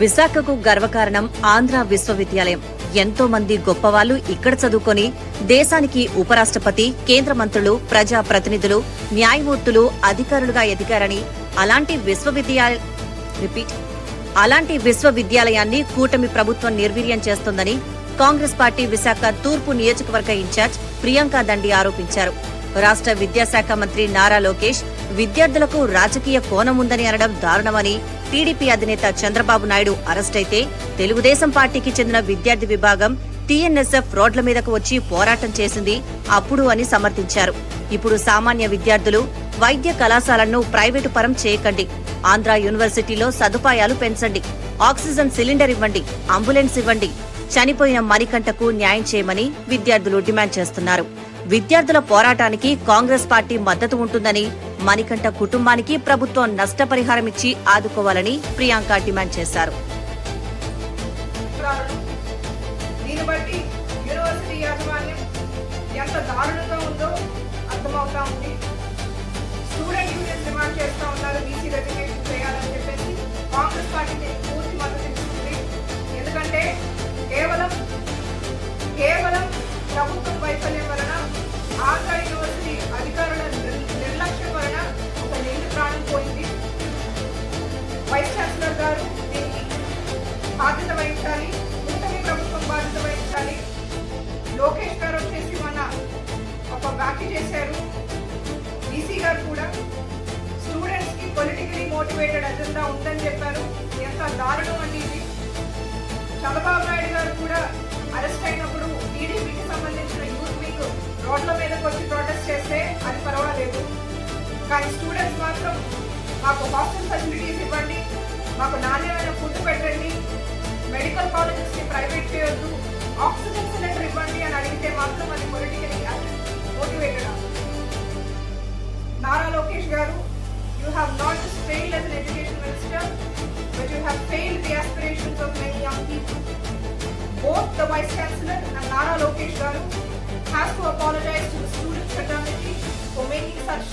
విశాఖకు గర్వకారణం ఆంధ్ర విశ్వవిద్యాలయం. ఎంతో మంది గొప్పవాళ్ళు ఇక్కడ చదువుకొని దేశానికి ఉపరాష్ట్రపతి కేంద్ర మంత్రులు ప్రజా ప్రతినిధులు న్యాయమూర్తులు అధికారులుగా ఎదిగారని అలాంటి విశ్వవిద్యాలయ రిపీట్ అలాంటి విశ్వవిద్యాలయాన్ని కూటమి ప్రభుత్వం నిర్వీర్యం చేస్తోందని కాంగ్రెస్ పార్టీ విశాఖ తూర్పు నియోజకవర్గ ఇన్ఛార్జ్ ప్రియాంక దండి ఆరోపించారు. రాష్ట్ర విద్యాశాఖ మంత్రి నారా లోకేష్ విద్యార్థులకు రాజకీయ కోణం ఉందని అనడం దారుణమని టీడీపీ అధినేత చంద్రబాబు నాయుడు అరెస్టైతే తెలుగుదేశం పార్టీకి చెందిన విద్యార్థి విభాగం టీఎన్ఎస్ఎఫ్ రోడ్ల మీదకు వచ్చి పోరాటం చేసింది అప్పుడు అని సమర్థించారు. ఇప్పుడు సామాన్య విద్యార్థులు వైద్య కళాశాలను ప్రైవేటు పరం చేయకండి. ఆంధ్ర యూనివర్సిటీలో సదుపాయాలు పెంచండి. ఆక్సిజన్ సిలిండర్ ఇవ్వండి. అంబులెన్స్ ఇవ్వండి. చనిపోయిన మణికంఠకు న్యాయం చేయమని విద్యార్థులు డిమాండ్ చేస్తున్నారు. విద్యార్థుల పోరాటానికి కాంగ్రెస్ పార్టీ మద్దతు ఉంటుందని మణికంఠ కుటుంబానికి ప్రభుత్వం నష్టపరిహారం ఇచ్చి ఆదుకోవాలని ప్రియాంక డిమాండ్ చేశారు. ఎంత దారుణంగా ఉందో అర్థమవుతా ఉంది. స్టూడెంట్ యూనియన్ డిమాండ్ చేస్తూ ఉన్నారు బీసీ రెగ్యులేషన్ చేయాలని చెప్పేసి కాంగ్రెస్ పార్టీ పూర్తి మద్దతు ఇస్తుంది ఎందుకంటే కేవలం కేవలం ప్రభుత్వం వైఫల్యం వలన ఆంధ్ర వ్యాఖ్య చేశారు. బీసీ గారు కూడా స్టూడెంట్స్కి పొలిటికలీ మోటివేటెడ్ అజెండా ఉందని చెప్పారు. ఎంత దారుణం అనేది చంద్రబాబు నాయుడు గారు కూడా అరెస్ట్ అయినప్పుడు టీడీపీకి సంబంధించిన యూత్ మీకు రోడ్ల మీదకి వచ్చి ప్రొటెస్ట్ చేస్తే అది పర్వాలేదు. కానీ స్టూడెంట్స్ మాత్రం మాకు హాస్టల్ ఫెసిలిటీస్ ఇవ్వండి మాకు నాణ్యమైన ఫుడ్ పెట్టండి మెడికల్ కాలేజెస్ని ప్రైవేట్ చేయొద్దు failed as an education minister, but you have failed the aspirations of many young people. Both the Vice Chancellor and Nara Lokesh Garu has to apologize to the student fraternity for making such